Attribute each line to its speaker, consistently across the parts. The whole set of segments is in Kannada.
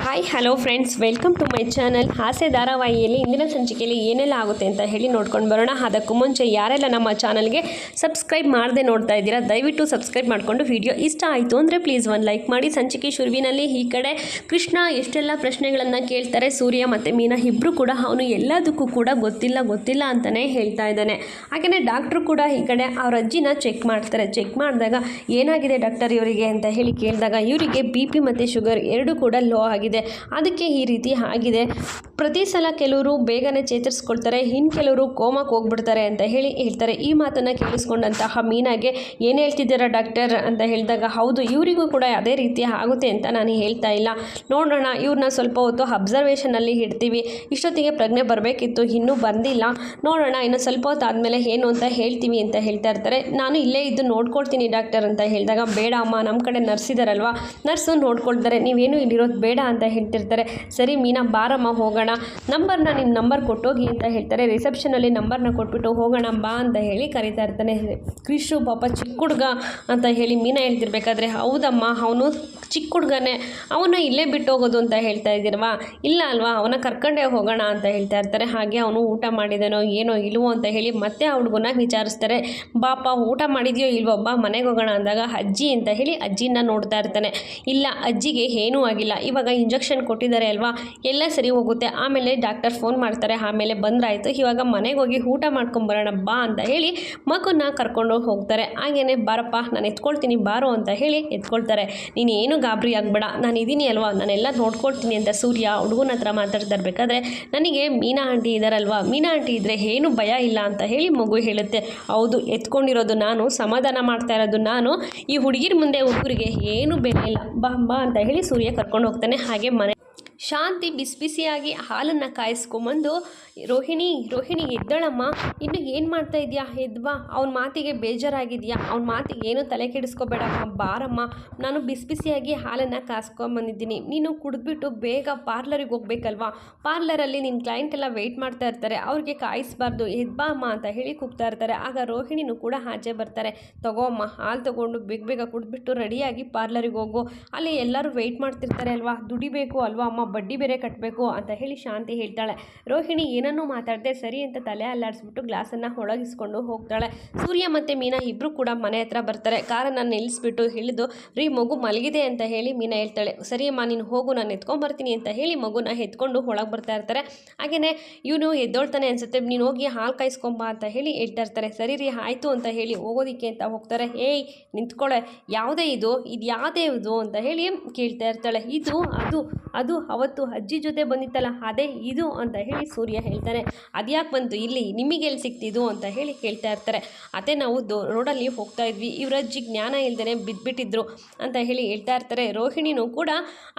Speaker 1: Hi hello friends welcome to my channel ಹಾಸ್ಯ ಧಾರಾವಾಹಿಯಲ್ಲಿ ಇಂದಿನ ಸಂಚಿಕೆಯಲ್ಲಿ ಏನೆಲ್ಲ ಆಗುತ್ತೆ ಅಂತ ಹೇಳಿ ನೋಡ್ಕೊಂಡು ಬರೋಣ. ಅದಕ್ಕೂ ಮುಂಚೆ ಯಾರೆಲ್ಲ ನಮ್ಮ ಚಾನಲ್ಗೆ ಸಬ್ಸ್ಕ್ರೈಬ್ ಮಾಡದೆ ನೋಡ್ತಾ ಇದ್ದೀರಾ, ದಯವಿಟ್ಟು ಸಬ್ಸ್ಕ್ರೈಬ್ ಮಾಡಿಕೊಂಡು ವಿಡಿಯೋ ಇಷ್ಟ ಆಯಿತು ಅಂದರೆ ಪ್ಲೀಸ್ ಒಂದು ಲೈಕ್ ಮಾಡಿ. ಸಂಚಿಕೆ ಶುರುವಿನಲ್ಲಿ ಈ ಕಡೆ ಕೃಷ್ಣ ಎಷ್ಟೆಲ್ಲ ಪ್ರಶ್ನೆಗಳನ್ನು ಕೇಳ್ತಾರೆ, ಸೂರ್ಯ ಮತ್ತು ಮೀನಾ ಇಬ್ಬರು ಕೂಡ ಅವನು ಎಲ್ಲದಕ್ಕೂ ಕೂಡ ಗೊತ್ತಿಲ್ಲ ಗೊತ್ತಿಲ್ಲ ಅಂತಲೇ ಹೇಳ್ತಾ ಇದ್ದಾನೆ. ಹಾಗೆಯೇ ಡಾಕ್ಟ್ರು ಕೂಡ ಈ ಕಡೆ ಅವ್ರ ಅಜ್ಜಿನ ಚೆಕ್ ಮಾಡ್ತಾರೆ. ಚೆಕ್ ಮಾಡಿದಾಗ ಏನಾಗಿದೆ ಡಾಕ್ಟರ್ ಇವರಿಗೆ ಅಂತ ಹೇಳಿ ಕೇಳಿದಾಗ, ಇವರಿಗೆ ಬಿ ಪಿ ಮತ್ತು ಶುಗರ್ ಎರಡೂ ಕೂಡ ಲೋ ಅದಕ್ಕೆ ಈ ರೀತಿ ಆಗಿದೆ. ಪ್ರತಿ ಸಲ ಕೆಲವರು ಬೇಗನೆ ಚೇತರಿಸ್ಕೊಳ್ತಾರೆ ಇನ್ನು ಕೆಲವರು ಕೋಮಕ್ಕೆ ಹೋಗ್ಬಿಡ್ತಾರೆ ಅಂತ ಹೇಳಿ ಹೇಳ್ತಾರೆ. ಈ ಮಾತನ್ನು ಕೇಳಿಸ್ಕೊಂಡಂತಹ ಮೀನಾಗೆ ಏನು ಹೇಳ್ತಿದ್ದೀರಾ ಡಾಕ್ಟರ್ ಅಂತ ಹೇಳಿದಾಗ, ಹೌದು, ಇವರಿಗೂ ಕೂಡ ಅದೇ ರೀತಿ ಆಗುತ್ತೆ ಅಂತ ನಾನು ಹೇಳ್ತಾ ಇಲ್ಲ. ನೋಡೋಣ, ಇವ್ರನ್ನ ಸ್ವಲ್ಪ ಹೊತ್ತು ಅಬ್ಸರ್ವೇಷನಲ್ಲಿ ಇಡ್ತೀವಿ. ಇಷ್ಟೊತ್ತಿಗೆ ಪ್ರಜ್ಞೆ ಬರಬೇಕಿತ್ತು, ಇನ್ನೂ ಬಂದಿಲ್ಲ. ನೋಡೋಣ, ಇನ್ನು ಸ್ವಲ್ಪ ಹೊತ್ತು ಆದಮೇಲೆ ಏನು ಅಂತ ಹೇಳ್ತೀವಿ ಅಂತ ಹೇಳ್ತಾ ಇರ್ತಾರೆ. ನಾನು ಇಲ್ಲೇ ಇದ್ದು ನೋಡ್ಕೊಳ್ತೀನಿ ಡಾಕ್ಟರ್ ಅಂತ ಹೇಳಿದಾಗ, ಬೇಡ ಅಮ್ಮ ನಮ್ಮ ಕಡೆ ನರ್ಸ್ ಇದ್ದಾರಲ್ವಾ ನರ್ಸು ನೋಡ್ಕೊಳ್ತಾರೆ, ನೀವೇನು ಇಲ್ಲಿರೋದು ಬೇಡ ಅಂತ ಹೇಳ್ತಿರ್ತಾರೆ. ಸರಿ ಮೀನಾ, ಬಾರಮ್ಮ, ಹೋಗೋಣ. ನಂಬರ್ನ ನಿಮ್ಮ ನಂಬರ್ ಕೊಟ್ಟೋಗಿ ಅಂತ ಹೇಳ್ತಾರೆ. ರಿಸೆಪ್ಷನಲ್ಲಿ ನಂಬರ್ನ ಕೊಟ್ಬಿಟ್ಟು ಹೋಗೋಣ ಬಾ ಅಂತ ಹೇಳಿ ಕರೀತಾ ಇರ್ತಾನೆ. ಕ್ರಿಶು ಪಾಪ ಚಿಕ್ಕ ಹುಡುಗ ಅಂತ ಹೇಳಿ ಮೀನಾ ಹೇಳ್ತಿರ್ಬೇಕಾದ್ರೆ, ಹೌದಮ್ಮ, ಅವನು ಚಿಕ್ಕ ಹುಡುಗನೇ. ಅವನ್ನ ಇಲ್ಲೇ ಬಿಟ್ಟು ಹೋಗೋದು ಅಂತ ಹೇಳ್ತಾ ಇದ್ದೀರವಾ ಇಲ್ಲ ಅಲ್ವಾ? ಅವನ ಕರ್ಕೊಂಡೇ ಹೋಗೋಣ ಅಂತ ಹೇಳ್ತಾ ಇರ್ತಾರೆ. ಹಾಗೆ ಅವನು ಊಟ ಮಾಡಿದನೋ ಏನೋ ಇಲ್ವೋ ಅಂತ ಹೇಳಿ ಮತ್ತೆ ಆ ಹುಡುಗನ ವಿಚಾರಿಸ್ತಾರೆ. ಬಾಪ, ಊಟ ಮಾಡಿದ್ಯೋ ಇಲ್ವೋ? ಬಾ, ಮನೆಗೆ ಹೋಗೋಣ ಅಂದಾಗ ಅಜ್ಜಿ ಅಂತ ಹೇಳಿ ಅಜ್ಜಿನ ನೋಡ್ತಾ ಇರ್ತಾನೆ. ಇಲ್ಲ, ಅಜ್ಜಿಗೆ ಏನೂ ಆಗಿಲ್ಲ. ಇವಾಗ ಇಂಜೆಕ್ಷನ್ ಕೊಟ್ಟಿದ್ದಾರೆ ಅಲ್ವಾ? ಎಲ್ಲ ಸರಿ ಹೋಗುತ್ತೆ. ಆಮೇಲೆ ಡಾಕ್ಟರ್ ಫೋನ್ ಮಾಡ್ತಾರೆ, ಆಮೇಲೆ ಬಂದ್ರಾಯ್ತು, ಇವಾಗ ಮನೆಗೆ ಹೋಗಿ ಊಟ ಮಾಡ್ಕೊಂಬರೋಣ ಬಾ ಅಂತ ಹೇಳಿ ಮಗುನ ಕರ್ಕೊಂಡು ಹೋಗ್ತಾರೆ. ಹಾಗೇನೆ, ಬಾರಪ್ಪ, ನಾನು ಎತ್ಕೊಳ್ತೀನಿ, ಬಾರು ಅಂತ ಹೇಳಿ ಎತ್ಕೊಳ್ತಾರೆ. ನೀನು ಏನು ಗಾಬರಿ ಆಗಬೇಡ, ನಾನು ಇದ್ದೀನಿ ಅಲ್ವಾ? ನಾನೆಲ್ಲ ನೋಡ್ಕೊಳ್ತೀನಿ ಅಂತ ಸೂರ್ಯ ಹುಡುಗನ ಹತ್ರ ಮಾತಾಡ್ತಾ ಇರಬೇಕಾದ್ರೆ ನನಗೆ ಮೀನಾ ಆಂಟಿ ಇದ್ದಾರಲ್ವಾ ಮೀನಾ ಆಂಟಿ ಇದ್ದರೆ ಏನು ಭಯ ಇಲ್ಲ ಅಂತ ಹೇಳಿ ಮಗು ಹೇಳುತ್ತೆ. ಹೌದು, ಎತ್ಕೊಂಡಿರೋದು ನಾನು, ಸಮಾಧಾನ ಮಾಡ್ತಾ ಇರೋದು ನಾನು. ಈ ಹುಡುಗಿರ ಮುಂದೆ ಹುಡುಗರಿಗೆ ಏನು ಬೆಲೆ ಇಲ್ಲ. ಬಾ ಬಾ ಅಂತ ಹೇಳಿ ಸೂರ್ಯ ಕರ್ಕೊಂಡು ಹೋಗ್ತಾನೆ. ಹಾಗೆ ಮನೆ ಶಾಂತಿ ಬಿಸಿ ಬಿಸಿಯಾಗಿ ಹಾಲನ್ನು ಕಾಯಿಸ್ಕೊಂಬಂದು, ರೋಹಿಣಿ ರೋಹಿಣಿ, ಎದ್ದಳಮ್ಮ, ಇನ್ನು ಏನು ಮಾಡ್ತಾ ಇದೆಯಾ? ಎದ್ವಾ ಅವ್ನ ಮಾತಿಗೆ ಬೇಜಾರಾಗಿದೆಯಾ? ಅವ್ನ ಮಾತಿಗೆ ಏನು ತಲೆ ಕೆಡಿಸ್ಕೋಬೇಡಮ್ಮ. ಬಾರಮ್ಮ. ನಾನು ಬಿಸಿ ಬಿಸಿಯಾಗಿ ಹಾಲನ್ನು ಕಾಸ್ಕೊಂಬಂದಿದ್ದೀನಿ ನೀನು ಕುಡಿದ್ಬಿಟ್ಟು ಬೇಗ ಪಾರ್ಲರಿಗೆ ಹೋಗ್ಬೇಕಲ್ವಾ? ಪಾರ್ಲರಲ್ಲಿ ನಿನ್ನ ಕ್ಲೈಂಟ್ ಎಲ್ಲ ವೆಯ್ಟ್ ಮಾಡ್ತಾ ಇರ್ತಾರೆ. ಅವ್ರಿಗೆ ಕಾಯಿಸ್ಬಾರ್ದು. ಎದ್ಬಾ ಅಮ್ಮ ಅಂತ ಹೇಳಿ ಕೂಗ್ತಾ ಇರ್ತಾರೆ. ಆಗ ರೋಹಿಣಿನೂ ಕೂಡ ಆಚೆ ಬರ್ತಾರೆ. ತಗೋ ಅಮ್ಮ, ಹಾಲು ತಗೊಂಡು ಬೇಗ ಬೇಗ ಕುಡಿದ್ಬಿಟ್ಟು ರೆಡಿಯಾಗಿ ಪಾರ್ಲರಿಗೆ ಹೋಗು. ಅಲ್ಲಿ ಎಲ್ಲರೂ ವೆಯ್ಟ್ ಮಾಡ್ತಿರ್ತಾರೆ ಅಲ್ವಾ? ದುಡಿಬೇಕು ಅಲ್ವಾ ಅಮ್ಮ? ಬಡ್ಡಿ ಬೇರೆ ಕಟ್ಟಬೇಕು ಅಂತ ಹೇಳಿ ಶಾಂತಿ ಹೇಳ್ತಾಳೆ. ರೋಹಿಣಿ ಏನನ್ನೂ ಮಾತಾಡದೆ ಸರಿ ಅಂತ ತಲೆ ಅಲ್ಲಾಡಿಸ್ಬಿಟ್ಟು ಗ್ಲಾಸನ್ನು ಒಳಗಿಸ್ಕೊಂಡು ಹೋಗ್ತಾಳೆ. ಸೂರ್ಯ ಮತ್ತು ಮೀನಾ ಇಬ್ಬರು ಕೂಡ ಮನೆ ಹತ್ರ ಬರ್ತಾರೆ. ಕಾರನ್ನು ನಿಲ್ಲಿಸ್ಬಿಟ್ಟು ಹಿಡಿದು ರೀ ಮಗು ಮಲಗಿದೆ ಅಂತ ಹೇಳಿ ಮೀನಾ ಹೇಳ್ತಾಳೆ. ಸರಿ ಅಮ್ಮ, ನೀನು ಹೋಗು, ನಾನು ಎತ್ಕೊಂಬರ್ತೀನಿ ಅಂತ ಹೇಳಿ ಮಗುನ ಎತ್ಕೊಂಡು ಒಳಗೆ ಬರ್ತಾ ಇರ್ತಾರೆ. ಹಾಗೆಯೇ ಇವನು ಎದ್ದೋಳ್ತಾನೆ ಅನ್ಸುತ್ತೆ. ನೀನು ಹೋಗಿ ಹಾಲು ಕಾಯಿಸ್ಕೊಂಬ ಅಂತ ಹೇಳಿ ಹೇಳ್ತಾ ಇರ್ತಾರೆ. ಸರಿ ರೀ, ಆಯಿತು ಅಂತ ಹೇಳಿ ಹೋಗೋದಿಕ್ಕೆ ಅಂತ ಹೋಗ್ತಾರೆ. ಏಯ್ ನಿಂತ್ಕೊಳ್ಳೆ ಯಾವುದೇ ಇದು ಇದು ಯಾವುದೇ ಇದು ಅಂತ ಹೇಳಿ ಕೇಳ್ತಾ ಇರ್ತಾಳೆ. ಇದು, ಅದು ಅದು ಅವತ್ತು ಅಜ್ಜಿ ಜೊತೆ ಬಂದಿತ್ತಲ್ಲ, ಅದೇ ಇದು ಅಂತ ಹೇಳಿ ಸೂರ್ಯ ಹೇಳ್ತಾನೆ. ಅದ್ಯಾಕೆ ಬಂತು ಇಲ್ಲಿ ನಿಮಗೆ ಎಲ್ಲಿ ಸಿಕ್ತಿದು ಅಂತ ಹೇಳಿ ಕೇಳ್ತಾ ಇರ್ತಾರೆ. ಅದೇ ನಾವು ದೋ, ರೋಡಲ್ಲಿ ಹೋಗ್ತಾ ಇದ್ವಿ. ಇವ್ರ ಅಜ್ಜಿ ಜ್ಞಾನ ಇಲ್ದೇ ಬಿದ್ದುಬಿಟ್ಟಿದ್ರು ಅಂತ ಹೇಳಿ ಹೇಳ್ತಾ ಇರ್ತಾರೆ. ರೋಹಿಣಿನೂ ಕೂಡ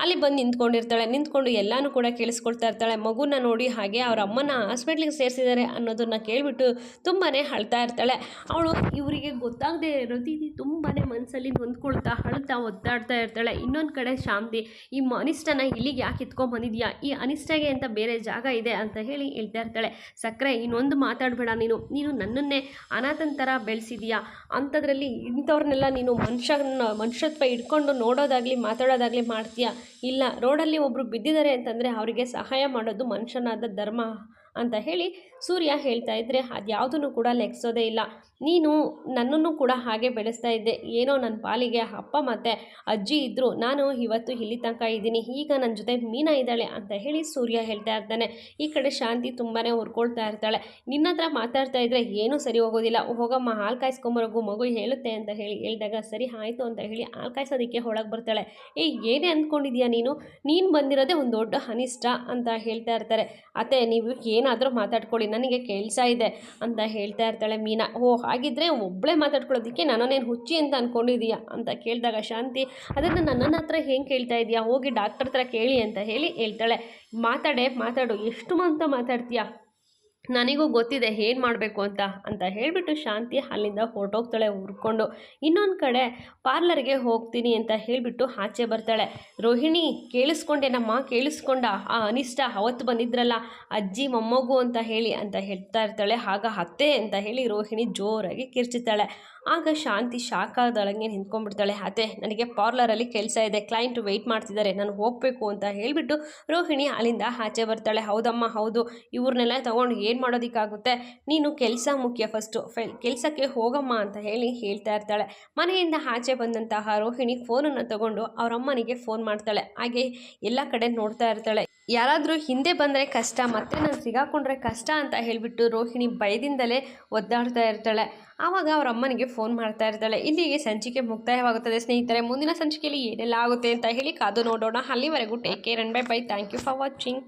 Speaker 1: ಅಲ್ಲಿ ಬಂದು ನಿಂತ್ಕೊಂಡಿರ್ತಾಳೆ. ನಿಂತ್ಕೊಂಡು ಎಲ್ಲನೂ ಕೂಡ ಕೇಳಿಸ್ಕೊಳ್ತಾ ಇರ್ತಾಳೆ. ಮಗುನ ನೋಡಿ ಹಾಗೆ ಅವ್ರ ಅಮ್ಮನ ಹಾಸ್ಪಿಟ್ಲಿಗೆ ಸೇರಿಸಿದ್ದಾರೆ ಅನ್ನೋದನ್ನ ಕೇಳಿಬಿಟ್ಟು ತುಂಬಾ ಅಳ್ತಾ ಇರ್ತಾಳೆ. ಅವಳು ಇವರಿಗೆ ಗೊತ್ತಾಗದೆ ಇರೋ ರೀತಿ ತುಂಬಾ ಮನಸ್ಸಲ್ಲಿ ಹೊಂದ್ಕೊಳ್ತಾ ಅಳ್ತಾ ಒದ್ದಾಡ್ತಾ ಇರ್ತಾಳೆ. ಇನ್ನೊಂದು ಕಡೆ ಶಾಂತಿ, ಈ ಮನಿಷ್ಠನ ಇಲ್ಲಿಗೆ ಯಾಕೆ ಇತ್ಕೊಂಬಂದಿದ್ಯಾ ಈ ಅನಿಷ್ಟಗೆ ಅಂತ ಬೇರೆ ಜಾಗ ಇದೆ ಅಂತ ಹೇಳಿ ಹೇಳ್ತಾ ಇರ್ತಾಳೆ. ಸಕ್ಕರೆ ಇನ್ನೊಂದು ಮಾತಾಡಬೇಡ ನೀನು. ನೀನು ನನ್ನನ್ನೇ ಅನಾಥನ ಥರ ಬೆಳೆಸಿದ್ಯಾ? ಅಂಥದ್ರಲ್ಲಿ ಇಂಥವ್ರನ್ನೆಲ್ಲ ನೀನು ಮನುಷ್ಯನ, ಮನುಷ್ಯತ್ವ ಇಟ್ಕೊಂಡು ನೋಡೋದಾಗಲಿ, ಮಾತಾಡೋದಾಗಲಿ ಮಾಡ್ತೀಯಾ? ಇಲ್ಲ, ರೋಡಲ್ಲಿ ಒಬ್ಬರು ಬಿದ್ದಿದ್ದಾರೆ ಅಂತಂದರೆ ಅವರಿಗೆ ಸಹಾಯ ಮಾಡೋದು ಮನುಷ್ಯನಾದ ಧರ್ಮ. ಅಂತ ಹೇಳಿ ಸೂರ್ಯ ಹೇಳ್ತಾ ಇದ್ದರೆ ಅದ್ಯಾವುದನ್ನು ಕೂಡ ಲೆಕ್ಸೋದೇ ಇಲ್ಲ. ನೀನು ನನ್ನನ್ನು ಕೂಡ ಹಾಗೆ ಬೆಳೆಸ್ತಾ ಇದ್ದೆ. ಏನೋ ನನ್ನ ಪಾಲಿಗೆ ಅಪ್ಪ ಮತ್ತು ಅಜ್ಜಿ ಇದ್ದರು ನಾನು ಇವತ್ತು ಇಲ್ಲಿ ತನಕ ಇದ್ದೀನಿ. ಈಗ ನನ್ನ ಜೊತೆ ಮೀನಾ ಇದ್ದಾಳೆ ಅಂತ ಹೇಳಿ ಸೂರ್ಯ ಹೇಳ್ತಾ ಇರ್ತಾನೆ. ಈ ಕಡೆ ಶಾಂತಿ ತುಂಬಾ ಹುರ್ಕೊಳ್ತಾ ಇರ್ತಾಳೆ. ನಿನ್ನ ಹತ್ರ ಮಾತಾಡ್ತಾ ಇದ್ದರೆ ಏನೂ ಸರಿ ಹೋಗೋದಿಲ್ಲ. ಹೋಗಮ್ಮ, ಹಾಲು ಕಾಯಿಸ್ಕೊಂಬರೋಗು ಮಗು ಹೇಳುತ್ತೆ ಅಂತ ಹೇಳಿ ಹೇಳಿದಾಗ, ಸರಿ, ಆಯಿತು ಅಂತ ಹೇಳಿ ಹಾಲು ಕಾಯಿಸೋದಕ್ಕೆ ಒಳಗೆ ಬರ್ತಾಳೆ. ಏ, ಏನೇ ಅಂದ್ಕೊಂಡಿದ್ಯಾ ನೀನು? ನೀನು ಬಂದಿರೋದೇ ಒಂದು ದೊಡ್ಡ ಅನಿಷ್ಟ ಅಂತ ಹೇಳ್ತಾ ಇರ್ತಾರೆ. ಅತ್ತೆ, ನೀವು ಏನಾದರೂ ಮಾತಾಡ್ಕೊಳ್ಳಿ, ನನಗೆ ಕೇಳ್ತಾ ಇದೆ ಅಂತ ಹೇಳ್ತಾ ಇರ್ತಾಳೆ ಮೀನಾ. ಓ, ಹಾಗಿದ್ರೆ ಒಬ್ಬಳೇ ಮಾತಾಡ್ಕೊಳ್ಳೋದಕ್ಕೆ ನಾನೇನು ಹುಚ್ಚಿ ಅಂತ ಅಂದ್ಕೊಂಡಿದೀಯಾ ಅಂತ ಕೇಳಿದಾಗ ಶಾಂತಿ, ಅದನ್ನು ನನ್ನ ಹತ್ರ ಹೆಂಗೆ ಕೇಳ್ತಾ ಇದೀಯಾ? ಹೋಗಿ ಡಾಕ್ಟರ್ ಹತ್ರ ಕೇಳಿ ಅಂತ ಹೇಳಿ ಹೇಳ್ತಾಳೆ. ಮಾತಾಡೆ, ಮಾತಾಡು. ಎಷ್ಟು ಅಂತ ಮಾತಾಡ್ತೀಯಾ? ನನಗೂ ಗೊತ್ತಿದೆ ಏನು ಮಾಡಬೇಕು ಅಂತ ಅಂತ ಹೇಳಿಬಿಟ್ಟು ಶಾಂತಿ ಅಲ್ಲಿಂದ ಹೊರಟೋಗ್ತಾಳೆ ಹುರ್ಕೊಂಡು ಇನ್ನೊಂದು ಕಡೆ ಪಾರ್ಲರ್ಗೆ ಹೋಗ್ತೀನಿ ಅಂತ ಹೇಳಿಬಿಟ್ಟು ಆಚೆ ಬರ್ತಾಳೆ. ರೋಹಿಣಿ, ಕೇಳಿಸ್ಕೊಂಡೇನಮ್ಮ, ಕೇಳಿಸ್ಕೊಂಡ. ಆ ಅನಿಷ್ಟ ಅವತ್ತು ಬಂದಿದ್ರಲ್ಲ, ಅಜ್ಜಿ, ಮೊಮ್ಮಗು ಅಂತ ಹೇಳಿ, ಅಂತ ಹೇಳ್ತಾ ಇರ್ತಾಳೆ. ಆಗ ಅತ್ತೆ ಅಂತ ಹೇಳಿ ರೋಹಿಣಿ ಜೋರಾಗಿ ಕಿರ್ಚುತ್ತಾಳೆ ಆಗ ಶಾಂತಿ ಶಾಖದೊಳಗೆ ನಿಂತ್ಕೊಂಡ್ಬಿಡ್ತಾಳೆ. ಅದೇ ನನಗೆ ಪಾರ್ಲರಲ್ಲಿ ಕೆಲಸ ಇದೆ. ಕ್ಲೈಂಟ್ ವೆಯ್ಟ್ ಮಾಡ್ತಿದ್ದಾರೆ. ನಾನು ಹೋಗಬೇಕು ಅಂತ ಹೇಳಿಬಿಟ್ಟು ರೋಹಿಣಿ ಅಲ್ಲಿಂದ ಆಚೆ ಬರ್ತಾಳೆ. ಹೌದಮ್ಮ, ಹೌದು. ಇವ್ರನ್ನೆಲ್ಲ ತೊಗೊಂಡು ಏನು ಮಾಡೋದಕ್ಕಾಗುತ್ತೆ? ನೀನು ಕೆಲಸ ಮುಖ್ಯ ಫಸ್ಟು. ಫೆಲ್ ಕೆಲಸಕ್ಕೆ ಹೋಗಮ್ಮ ಅಂತ ಹೇಳಿ ಹೇಳ್ತಾ ಇರ್ತಾಳೆ. ಮನೆಯಿಂದ ಆಚೆ ಬಂದಂತಹ ರೋಹಿಣಿ ಫೋನನ್ನು ತಗೊಂಡು ಅವರಮ್ಮನಿಗೆ ಫೋನ್ ಮಾಡ್ತಾಳೆ. ಹಾಗೆ ಎಲ್ಲ ಕಡೆ ನೋಡ್ತಾ ಇರ್ತಾಳೆ. ಯಾರಾದರೂ ಹಿಂದೆ ಬಂದರೆ ಕಷ್ಟ, ಮತ್ತೆ ನಾನು ಸಿಗಾಕೊಂಡ್ರೆ ಕಷ್ಟ ಅಂತ ಹೇಳಿಬಿಟ್ಟು ರೋಹಿಣಿ ಭಯದಿಂದಲೇ ಒದ್ದಾಡ್ತಾ ಇರ್ತಾಳೆ. ಆವಾಗ ಅವರ ಅಮ್ಮನಿಗೆ ಫೋನ್ ಮಾಡ್ತಾ ಇರ್ತಾಳೆ. ಇಲ್ಲಿಗೆ ಸಂಚಿಕೆ ಮುಕ್ತಾಯವಾಗುತ್ತದೆ. ಸ್ನೇಹಿತರೆ, ಮುಂದಿನ ಸಂಚಿಕೆಯಲ್ಲಿ ಏನೆಲ್ಲ ಆಗುತ್ತೆ ಅಂತ ಹೇಳಿ ಕಾದು ನೋಡೋಣ. ಅಲ್ಲಿವರೆಗೂ take care and bye bye thank you for watching